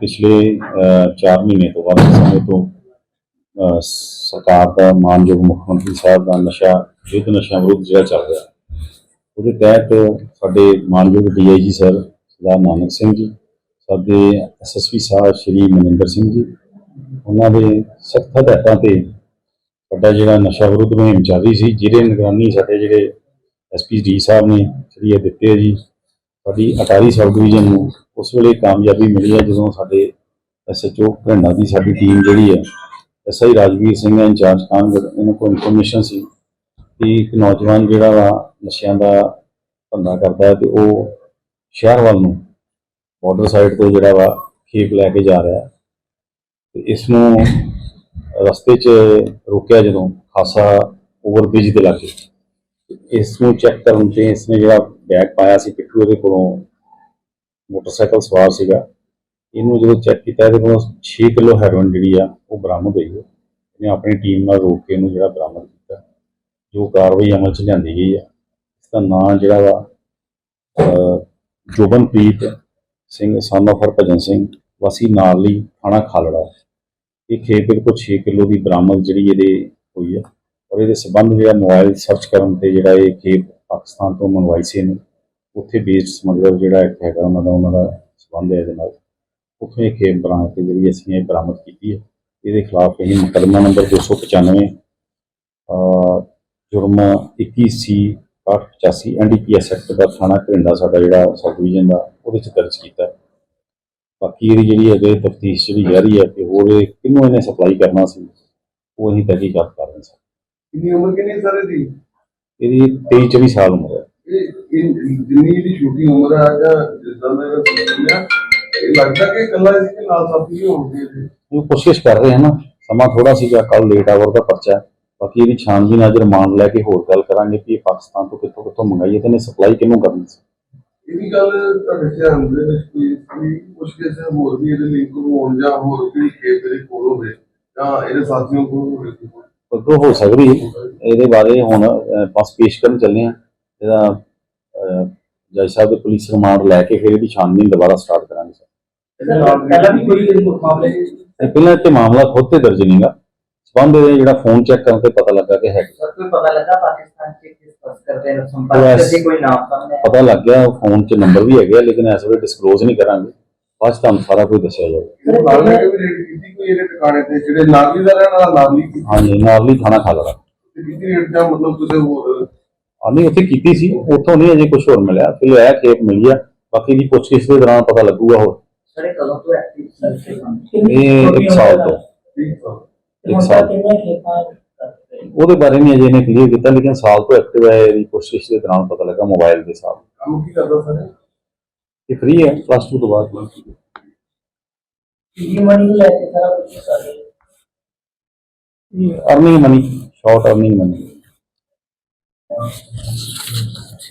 ਪਿਛਲੇ 4 ਮਹੀਨੇ ਤੋਂ ਬਾਅਦ ਸਮੇਂ ਤੋਂ ਸਰਕਾਰ ਦਾ ਮਾਨਯੋਗ ਮੁੱਖ ਮੰਤਰੀ ਸਾਹਿਬ ਦਾ ਨਸ਼ਾ ਯੁੱਧ ਨਸ਼ਾ ਵਿਰੁੱਧ ਜਿਹੜਾ ਚੱਲ ਰਿਹਾ, ਉਹਦੇ ਤਹਿਤ ਸਾਡੇ ਮਾਨਯੋਗ ਡੀਆਈਜੀ ਸਰ ਸਰਦਾਰ ਨਾਨਕ ਸਿੰਘ ਜੀ, ਸਾਡੇ ਐਸਐਸਪੀ ਸਾਹਿਬ ਸ਼੍ਰੀ ਮਨਿੰਦਰ ਸਿੰਘ ਜੀ, ਉਹਨਾਂ ਦੇ ਸਖਤ ਹਦਾਇਤਾਂ ਤੇ ਸਾਡਾ ਜਿਹੜਾ ਨਸ਼ਾ ਵਿਰੁੱਧ ਮੁਹਿੰਮ ਚੱਲ ਰਹੀ ਸੀ, ਜਿਹਦੇ ਨਿਗਰਾਨੀ ਸਾਡੇ ਜਿਹੜੇ ਐਸਪੀ ਡੀ ਸਾਹਿਬ ਨੇ ਜਿਹੜੀ ਇਹ ਦਿੱਤੇ ਜੀ ਸਾਡੀ ਅਟਾਰੀ ਸਬ ਡਿਵੀਜ਼ਨ ਨੂੰ ਉਸ ਵੇਲੇ ਕਾਮਯਾਬੀ ਮਿਲੀ ਹੈ ਜਦੋਂ ਸਾਡੇ ਐਸਐਚਓ ਘੰਡਾ ਦੀ ਸਾਡੀ ਟੀਮ ਜਿਹੜੀ ਹੈ ਐਸਆਈ ਰਾਜਵੀਰ ਸਿੰਘ ਹੈ, ਇੰਚਾਰਜ ਕਾਂਗੜ, ਇਹਨਾਂ ਕੋਲ ਇਨਫੋਰਮੇਸ਼ਨ ਸੀ ਕਿ ਇੱਕ ਨੌਜਵਾਨ ਜਿਹੜਾ ਵਾ ਨਸ਼ਿਆਂ ਦਾ ਧੰਦਾ ਕਰਦਾ ਹੈ ਤੇ ਉਹ ਸ਼ਹਿਰ ਵੱਲ ਨੂੰ ਬਾਰਡਰ ਸਾਈਡ ਤੋਂ ਜਿਹੜਾ ਵਾ ਖੇਪ ਲੈ ਕੇ ਜਾ ਰਿਹਾ ਹੈ। ਤੇ ਇਸ ਨੂੰ ਰਸਤੇ 'ਚ ਰੋਕਿਆ ਜਦੋਂ ਖਾਸਾ ਓਵਰਬ੍ਰਿਜ ਦੇ ਲਾਗੇ। ਇਸ ਨੂੰ ਚੈੱਕ ਕਰਨ ਤੇ ਇਸ ਨੇ ਜਿਹੜਾ ਬੈਗ ਪਾਇਆ ਸੀ, ਪਿੱਠੂ ਉਹਦੇ ਕੋਲੋਂ ਮੋਟਰਸਾਈਕਲ ਸਵਾਰ ਸੀਗਾ। ਇਹਨੂੰ ਜਦੋਂ ਚੈੱਕ ਕੀਤਾ, ਇਹਦੇ ਕੋਲੋਂ 6 ਕਿਲੋ ਹੈਰੋਇਨ ਜਿਹੜੀ ਆ, ਉਹ ਬਰਾਮਦ ਹੋਈ ਹੈ ਇਹਨੇ ਆਪਣੀ ਟੀਮ ਨਾਲ ਰੋਕ ਕੇ ਇਹਨੂੰ ਜਿਹੜਾ ਬਰਾਮਦ ਕੀਤਾ। ਜੋ ਕਾਰਵਾਈ ਅਮਲ 'ਚ ਲਿਆਂਦੀ ਗਈ ਆ। ਇਸ ਦਾ ਨਾਂ ਜਿਹੜਾ ਵਾ ਜੋਬਨਪ੍ਰੀਤ ਸਿੰਘ, son of ਹਰਭਜਨ ਸਿੰਘ, ਵਾਸੀ ਨਾਲ ਲਈ ਥਾਣਾ ਖਾਲੜਾ। ਇਹ ਖੇਪ ਇਹਦੇ ਕੋਲ 6 ਕਿਲੋ ਦੀ ਬਰਾਮਦ ਜਿਹੜੀ ਇਹਦੇ ਹੋਈ ਆ। ਔਰ ਇਹਦੇ ਸਬੰਧ ਜਿਹੜਾ ਮੋਬਾਈਲ ਸਰਚ ਕਰਨ ਤੇ ਜਿਹੜਾ ਇਹ ਖੇਪ ਪਾਕਿਸਤਾਨ ਤੋਂ ਮੰਗਵਾਈ ਸੀ ਇਹਨੇ। ਉੱਥੇ ਬੇਸਡ ਸਮਗਲਰ ਜਿਹੜਾ ਇੱਕ ਹੈਗਾ ਉਹਨਾਂ ਦਾ ਉਹਨਾਂ ਦਾ ਸਬੰਧ ਹੈ ਇਹਦੇ ਨਾਲ। ਉੱਥੋਂ ਇਹ ਖੇਪ ਬਰਾਮਦ ਤੇ ਜਿਹੜੀ ਅਸੀਂ ਇਹ ਬਰਾਮਦ ਕੀਤੀ ਹੈ, ਇਹਦੇ ਖਿਲਾਫ ਅਸੀਂ ਮੁਕੱਦਮਾ ਨੰਬਰ 295 ਅਹ, ਜੁਰਮ 21 ਸੀ 885 ਐਨਡੀਪੀਐਸ ਐਕਟ ਦਾ ਥਾਣਾ ਘਰਿੰਡਾ ਸਾਡਾ ਜਿਹੜਾ ਸਬ ਡਿਵੀਜ਼ਨ ਦਾ, ਉਹਦੇ ਚ ਦਰਜ ਕੀਤਾ। ਬਾਕੀ ਇਹਦੀ ਜਿਹੜੀ ਅਜੇ ਤਫਤੀਸ਼ ਜਿਹੜੀ ਜਾਰੀ ਹੈ ਕਿ ਹੋਰ ਇਹ ਕਿਹਨੂੰ ਇਹਨੇ ਸਪਲਾਈ ਕਰਨਾ ਸੀ, ਉਹ ਅਸੀਂ ਤਹਿਕੀਕਾਤ ਕਰ ਰਹੇ ਹਾਂ। ਕਿੰਨੀ ਉਮਰ ਕਿੰਨੀ ਸਾਰੇ ਦੀ ਇਹਦੀ 23 24 ਸਾਲ ਉਮਰ ਹੈ। ਇਹ ਇਹ ਜਿੰਨੀ ਦੀ ਛੋਟੀ ਉਮਰ ਹੈ ਜਾਂ ਜਿੱਦਾਂ ਦਾ ਇਹਦਾ ਸਿਸਟਮ ਹੈ ਇਹ ਲੱਗਦਾ ਕਿ ਇਕੱਲਾ ਇਸ ਦੇ ਨਾਲ ਸਾਥੀ ਵੀ ਹੋਣਗੇ ਉਹ ਕੋਸ਼ਿਸ਼ ਕਰ ਰਹੇ ਹਾਂ ਨਾ ਸਮਾਂ ਥੋੜਾ ਸੀਗਾ ਕੱਲ ਲੇਟ ਆਵਰ ਦਾ ਪਰਚਾ ਬਾਕੀ ਇਹਦੀ ਛਾਣਬੀਨ ਅੱਜ ਰਿਮਾਂਡ ਲੈ ਕੇ ਹੋਰ ਗੱਲ ਕਰਾਂਗੇ ਕਿ ਇਹ ਪਾਕਿਸਤਾਨ ਤੋਂ ਕਿੱਥੋਂ ਕਿੱਥੋਂ ਮੰਗਾਈ ਹੈ ਤੇ ਇਹਨੇ ਸਪਲਾਈ ਕਿਹਨੂੰ ਕਰਨੀ ਸੀ। ਇਹ ਵੀ ਗੱਲ ਤੁਹਾਡੇ ਧਿਆਨ ਦੇ ਵਿੱਚ ਕੋਈ ਕੁਝ ਕਿਸੇ ਹੋਰ ਵੀ ਇਹਦੇ ਲਿੰਕ ਹੋਣ ਜਾਂ ਹੋਰ ਕੋਈ ਕੇਸ ਦੇ ਕੋਲ ਹੋਵੇ ਜਾਂ ਇਹਦੇ ਸਾਥੀਆਂ ਕੋਲ ਹੋਵੇ। ਅੱਗੋਂ ਹੋ ਸਕਦੀ ਹੈ। ਇਹਦੇ ਬਾਰੇ ਹੁਣ ਬਸ ਪੇਸ਼ ਕਰਨ ਚੱਲੇ ਆ ਇਹਦਾ ਜੱਜ ਸਾਹਿਬ ਦੇ ਪੁਲਿਸ ਰਿਮਾਂਡ ਲੈ ਕੇ ਫਿਰ ਇਹਦੀ ਛਾਣਬੀਨ ਦੁਬਾਰਾ ਸਟਾਰਟ ਕਰਾਂਗੇ ਸਰ। ਪਹਿਲਾਂ ਵੀ ਕੋਈ ਇਹ ਮਾਮਲੇ ਇਹ ਪਹਿਲਾਂ ਤੇ ਮਾਮਲਾ ਖੁਦ ਤੇ ਦਰਜ ਨਹੀਂਗਾ। ਸਬੰਧ ਇਹਦੇ ਜਿਹੜਾ ਫੋਨ ਚੈੱਕ ਕਰਨ ਤੇ ਪਤਾ ਲੱਗਾ ਕਿ ਹੈ ਸਰ ਕੋਈ ਪਤਾ ਲੱਗਾ ਪਾਕਿਸਤਾਨ ਚ ਕਿਸ ਬਸ ਕਰਦੇ ਨੇ? ਉਹ ਸੰਪਰਕ ਐਸ- ਕਰਦੇ ਕੋਈ ਨਾਮ ਸਾਹਮਣੇ ਆਇਆ? ਪਤਾ ਲੱਗ ਗਿਆ ਫੋਨ 'ਚ ਨੰਬਰ ਵੀ ਹੈਗਾ ਲੇਕਿਨ ਇਸ ਵੇਲੇ ਡਿਸਕਲੋਜ਼ ਨਹੀਂ ਕਰਾਂਗੇ। ਬਾਅਦ ਤੁਹਾਨੂੰ ਸਾਰਾ ਕੁਝ ਦੱਸਿਆ ਜਾਊਗਾ। ਇਹ ਨਾਲ ਲੈ ਕੇ ਵੀ ਰੇਡ ਕੀਤੀ ਕੋਈ ਇਹਦੇ ਟਿਕਾਣੇ ਤੇ ਜਿਹੜੇ ਨਾਗਲੀ ਦਾ ਰਹਿਣ ਵਾਲਾ ਕੀਤੀ ਹਾਂਜੀ ਨਾਲ ਹੀ ਥਾਣਾ ਖਾ ਕੀਤੀ ਰੇਡ ਜਾਂ ਮਤਲਬ ਕਿਸੇ ਹੋਰ ਆਨੀ ਉੱਥੇ ਕੀਤੀ ਸੀ। ਉੱਥੋਂ ਨਹੀਂ ਅਜੇ ਕੁਝ ਹੋਰ ਮਿਲਿਆ। ਫਿਰ ਇਹ ਖੇਪ ਮਿਲੀ ਆ। ਬਾਕੀ ਦੀ ਪੁੱਛਗਿੱਛ ਦੇ ਦੌਰਾਨ ਪਤਾ ਲੱਗੂਗਾ ਹੋਰ। ਸਰ ਇਹ ਕਦੋਂ ਤੋਂ ਐਕਟਿਵ ਸਰ ਸੇ ਕੰਮ ਇਹ ਇੱਕ ਸਾਲ ਤੋਂ। ਇੱਕ ਸਾਲ। ਉਹਦੇ ਬਾਰੇ ਨਹੀਂ ਅਜੇ ਇਹਨੇ ਕਲੀਅਰ ਕੀਤਾ ਲੇਕਿਨ ਸਾਲ ਤੋਂ ਐਕਟਿਵ ਹੈ ਇਹਦੀ ਪੁੱਛਗਿੱਛ ਦੇ ਦੌਰਾਨ ਪਤਾ ਲੱਗਾ ਮੋਬਾਈਲ ਦੇ ਹਿਸਾਬ ਕੰਮ ਕੀ ਕਰਦਾ ਸਰ ਇਹ? ਫ੍ਰੀ ਹੈ ਪਲੱਸ 2 ਤੋਂ ਬਾਅਦ। ਇਹ ਮਨੀ ਨੂੰ ਲੈ ਕੇ ਸਾਰਾ ਕੁਝ ਸਾਰੇ earning money short earning money